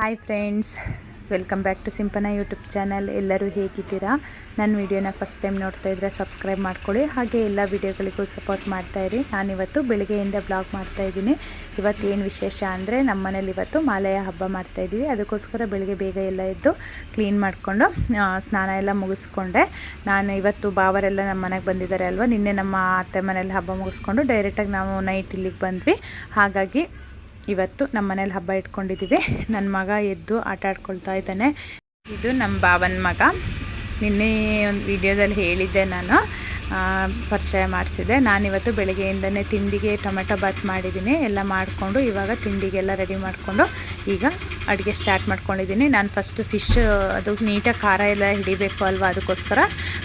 Hi friends, welcome back to Simpana YouTube channel. ಎಲ್ಲರೂ ಹೇಗಿದ್ದೀರಾ? ನನ್ನ ವಿಡಿಯೋನ ಫಸ್ಟ್ ಟೈಮ್ ನೋಡ್ತಾ ಇದ್ದರೆ ಸಬ್ಸ್ಕ್ರೈಬ್ ಮಾಡ್ಕೊಳ್ಳಿ. ಹಾಗೆ ಎಲ್ಲ ವಿಡಿಯೋಗಳಿಗೂ ಸಪೋರ್ಟ್ ಮಾಡ್ತಾಯಿರಿ ನಾನಿವತ್ತು ಬೆಳಗ್ಗೆಯಿಂದ ಬ್ಲಾಗ್ ಮಾಡ್ತಾಯಿದ್ದೀನಿ ಇವತ್ತು ಏನು ವಿಶೇಷ ಅಂದರೆ ನಮ್ಮ ಮನೇಲಿ ಇವತ್ತು ಮಾಲೆಯ ಹಬ್ಬ ಮಾಡ್ತಾಯಿದ್ದೀವಿ ಅದಕ್ಕೋಸ್ಕರ ಬೆಳಗ್ಗೆ ಬೇಗ ಎಲ್ಲ ಎದ್ದು ಕ್ಲೀನ್ ಮಾಡಿಕೊಂಡು ಸ್ನಾನ ಎಲ್ಲ ಮುಗಿಸ್ಕೊಂಡೆ. ನಾನು ಇವತ್ತು ಬಾವರೆಲ್ಲ ನಮ್ಮ ಮನೆಗೆ ಬಂದಿದ್ದಾರೆ ಅಲ್ವಾ? ನಿನ್ನೆ ನಮ್ಮ ಅತ್ತೆ ಮನೇಲಿ ಹಬ್ಬ ಮುಗಿಸ್ಕೊಂಡು ಡೈರೆಕ್ಟಾಗಿ ನಾವು ನೈಟ್ ಇಲ್ಲಿಗೆ ಬಂದ್ವಿ. ಹಾಗಾಗಿ ಇವತ್ತು ನಮ್ಮ ಮನೇಲಿ ಹಬ್ಬ ಇಟ್ಕೊಂಡಿದ್ದೀವಿ. ನನ್ನ ಮಗ ಎದ್ದು ಆಟ ಆಡ್ಕೊಳ್ತಾ ಇದ್ದಾನೆ. ಇದು ನಮ್ಮ ಬಾವನ ಮಗ. ನಿನ್ನೆ ಒಂದು ವಿಡಿಯೋದಲ್ಲಿ ಹೇಳಿದ್ದೆ ನಾನು. ಪರಿಚಯ ಮಾಡಿಸಿದೆ ನಾನಿವತ್ತು ಬೆಳಗ್ಗೆಯಿಂದನೇ ತಿಂಡಿಗೆ ಟೊಮೆಟೊ ಬಾತ್ ಮಾಡಿದ್ದೀನಿ. ಎಲ್ಲ ಮಾಡಿಕೊಂಡು ಇವಾಗ ತಿಂಡಿಗೆಲ್ಲ ರೆಡಿ ಮಾಡಿಕೊಂಡು ಈಗ ಅಡುಗೆ ಸ್ಟಾರ್ಟ್ ಮಾಡ್ಕೊಂಡಿದ್ದೀನಿ. ನಾನು ಫಸ್ಟು ಫಿಶ್ ಅದು ನೀಟಾಗಿ ಖಾರ ಎಲ್ಲ ಹಿಡಿಬೇಕು ಅಲ್ವಾ ಅದಕ್ಕೋಸ್ಕರ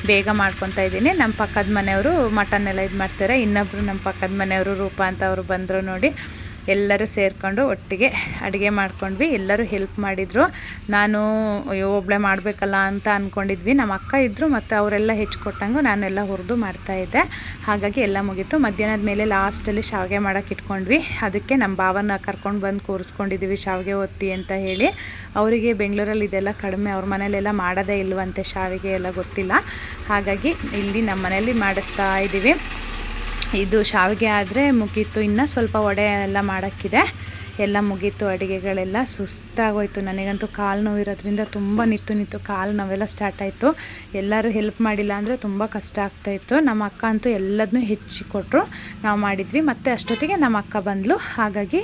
ಬೇಗ ಮಾಡ್ಕೊತಾ ಇದ್ದೀನಿ. ನಮ್ಮ ಪಕ್ಕದ ಮನೆಯವರು ಮಟನ್ ಎಲ್ಲ ಇದು ಮಾಡ್ತಾರೆ ಇನ್ನೊಬ್ಬರು ನಮ್ಮ ಪಕ್ಕದ ಮನೆಯವರು ರೂಪ ಅಂತ ಅವರು ಬಂದರು ನೋಡಿ. ಎಲ್ಲರೂ ಸೇರಿಕೊಂಡು ಒಟ್ಟಿಗೆ ಅಡುಗೆ ಮಾಡ್ಕೊಂಡ್ವಿ. ಎಲ್ಲರೂ ಹೆಲ್ಪ್ ಮಾಡಿದರು. ನಾನು ಒಬ್ಬಳೆ ಮಾಡಬೇಕಲ್ಲ ಅಂತ ಅಂದ್ಕೊಂಡಿದ್ವಿ ನಮ್ಮ ಅಕ್ಕ ಇದ್ದರು ಮತ್ತು ಅವರೆಲ್ಲ ಹೆಚ್ಚಿಕೊಟ್ಟಂಗೆ ನಾನೆಲ್ಲ ಹುರಿದು ಮಾಡ್ತಾಯಿದ್ದೆ ಹಾಗಾಗಿ ಎಲ್ಲ ಮುಗೀತು. ಮಧ್ಯಾಹ್ನದ ಮೇಲೆ ಲಾಸ್ಟಲ್ಲಿ ಶಾವಿಗೆ ಮಾಡೋಕೆ ಇಟ್ಕೊಂಡ್ವಿ. ಅದಕ್ಕೆ ನಮ್ಮ ಭಾವನ ಕರ್ಕೊಂಡು ಬಂದು ಕೂರಿಸ್ಕೊಂಡಿದ್ದೀವಿ ಶಾವಿಗೆ ಒತ್ತಿ ಅಂತ ಹೇಳಿ. ಅವರಿಗೆ ಬೆಂಗಳೂರಲ್ಲಿ ಇದೆಲ್ಲ ಕಡಿಮೆ. ಅವ್ರ ಮನೇಲೆಲ್ಲ ಮಾಡೋದೇ ಇಲ್ವಂತೆ ಶಾವಿಗೆ ಎಲ್ಲ ಗೊತ್ತಿಲ್ಲ. ಹಾಗಾಗಿ ಇಲ್ಲಿ ನಮ್ಮ ಮನೇಲಿ ಮಾಡಿಸ್ತಾ ಇದ್ದೀವಿ ಇದು ಶಾವಿಗೆ ಆದರೆ ಮುಗೀತು. ಇನ್ನು ಸ್ವಲ್ಪ ವಡೆ ಎಲ್ಲ ಮಾಡೋಕ್ಕಿದೆ. ಎಲ್ಲ ಮುಗೀತು, ಅಡುಗೆಗಳೆಲ್ಲ ಸುಸ್ತಾಗೋಯ್ತು. ನನಗಂತೂ ಕಾಲು ನೋವು ಇರೋದ್ರಿಂದ ತುಂಬ ನಿತ್ತು ನಿತ್ತು ಕಾಲು ನೋವೆಲ್ಲ ಸ್ಟಾರ್ಟ್ ಆಯಿತು. ಎಲ್ಲರೂ ಹೆಲ್ಪ್ ಮಾಡಿಲ್ಲ ಅಂದರೆ ತುಂಬ ಕಷ್ಟ ಆಗ್ತಾಯಿತ್ತು ನಮ್ಮ ಅಕ್ಕ ಅಂತೂ ಎಲ್ಲದನ್ನೂ ಹೆಚ್ಚಿ ಕೊಟ್ಟರು ನಾವು ಮಾಡಿದ್ವಿ. ಮತ್ತು ಅಷ್ಟೊತ್ತಿಗೆ ನಮ್ಮ ಅಕ್ಕ ಬಂದಳು ಹಾಗಾಗಿ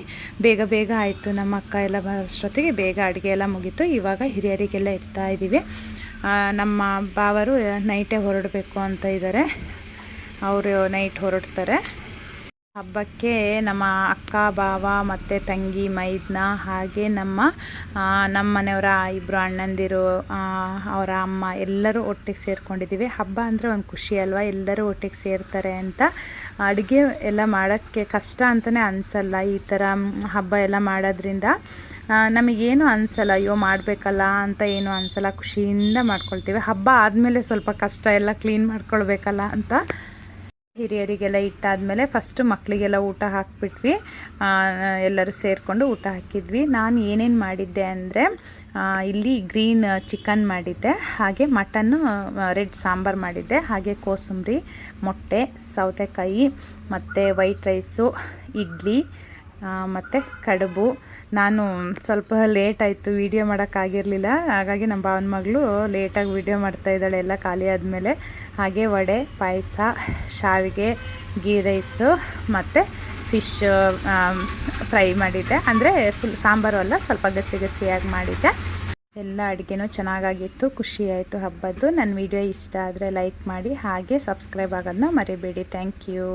ಬೇಗ ಬೇಗ ಆಯಿತು. ನಮ್ಮ ಅಕ್ಕ ಎಲ್ಲ ಅಷ್ಟೊತ್ತಿಗೆ ಬೇಗ ಅಡುಗೆ ಎಲ್ಲ ಮುಗೀತು. ಇವಾಗ ಹಿರಿಯರಿಗೆಲ್ಲ ಇಡ್ತಾ ಇದ್ದೀವಿ ನಮ್ಮ ಬಾವರು ನೈಟೇ ಹೊರಡಬೇಕು ಅಂತ ಇದ್ದಾರೆ. ಅವರು ನೈಟ್ ಹೊರಡ್ತಾರೆ. ಹಬ್ಬಕ್ಕೆ ನಮ್ಮ ಅಕ್ಕ ಬಾವ ಮತ್ತು ತಂಗಿ, ಮೈದ್ನ ಹಾಗೆ ನಮ್ಮ ನಮ್ಮ ಮನೆಯವರ ಇಬ್ಬರು ಅಣ್ಣಂದಿರು ಅವರ ಅಮ್ಮ ಎಲ್ಲರೂ ಒಟ್ಟಿಗೆ ಸೇರ್ಕೊಂಡಿದ್ದೀವಿ. ಹಬ್ಬ ಅಂದರೆ ಒಂದು ಖುಷಿ ಅಲ್ವಾ? ಎಲ್ಲರೂ ಒಟ್ಟಿಗೆ ಸೇರ್ತಾರೆ ಅಂತ. ಅಡುಗೆ ಎಲ್ಲ ಮಾಡೋಕ್ಕೆ ಕಷ್ಟ ಅಂತಲೇ ಅನಿಸಲ್ಲ. ಈ ಥರ ಹಬ್ಬ ಎಲ್ಲ ಮಾಡೋದ್ರಿಂದ ನಮಗೇನು ಅನಿಸಲ್ಲ, ಅಯ್ಯೋ ಮಾಡಬೇಕಲ್ಲ ಅಂತ ಏನು ಅನಿಸಲ್ಲ. ಖುಷಿಯಿಂದ ಮಾಡ್ಕೊಳ್ತೀವಿ. ಹಬ್ಬ ಆದಮೇಲೆ ಸ್ವಲ್ಪ ಕಷ್ಟ ಎಲ್ಲ ಕ್ಲೀನ್ ಮಾಡ್ಕೊಳ್ಬೇಕಲ್ಲ ಅಂತ ಹಿರಿಯರಿಗೆಲ್ಲ ಇಟ್ಟಾದಮೇಲೆ ಫಸ್ಟು ಮಕ್ಕಳಿಗೆಲ್ಲ ಊಟ ಹಾಕಿಬಿಟ್ವಿ. ಎಲ್ಲರೂ ಸೇರಿಕೊಂಡು ಊಟ ಹಾಕಿದ್ವಿ. ನಾನು ಏನೇನು ಮಾಡಿದ್ದೆ ಅಂದರೆ ಇಲ್ಲಿ ಗ್ರೀನ್ ಚಿಕನ್ ಮಾಡಿದ್ದೆ, ಹಾಗೆ ಮಟನ್ನು ರೆಡ್ ಸಾಂಬಾರು ಮಾಡಿದ್ದೆ, ಹಾಗೆ ಕೋಸಂಬರಿ, ಮೊಟ್ಟೆ, ಸೌತೆಕಾಯಿ, ಮತ್ತು ವೈಟ್ ರೈಸು ಇಡ್ಲಿ ಮತ್ತು ಕಡುಬು. ನಾನು ಸ್ವಲ್ಪ ಲೇಟ್ ಆಯಿತು ವೀಡಿಯೋ ಮಾಡೋಕ್ಕಾಗಿರಲಿಲ್ಲ ಹಾಗಾಗಿ ನಮ್ಮ ಭಾವನ ಮಗಳು ಲೇಟಾಗಿ ವೀಡಿಯೋ ಮಾಡ್ತಾಯಿದ್ದಾಳೆ ಎಲ್ಲ ಖಾಲಿ ಆದಮೇಲೆ. ಹಾಗೆ ವಡೆ, ಪಾಯಸ, ಶಾವಿಗೆ ಗೀ ರೈಸು ಮತ್ತು ಫಿಶ್ ಫ್ರೈ ಮಾಡಿದ್ದೆ. ಅಂದರೆ ಫುಲ್ ಸಾಂಬಾರು ಅಲ್ಲ, ಸ್ವಲ್ಪ ಗಸಿ ಗಸಿಯಾಗಿ ಮಾಡಿದ್ದೆ. ಎಲ್ಲ ಅಡುಗೆನೂ ಚೆನ್ನಾಗಾಗಿತ್ತು, ಖುಷಿ ಆಯಿತು ಹಬ್ಬದ್ದು. ನನ್ನ ವಿಡಿಯೋ ಇಷ್ಟ ಆದರೆ ಲೈಕ್ ಮಾಡಿ, ಹಾಗೆ ಸಬ್ಸ್ಕ್ರೈಬ್ ಆಗೋದನ್ನ ಮರಿಬೇಡಿ. Thank you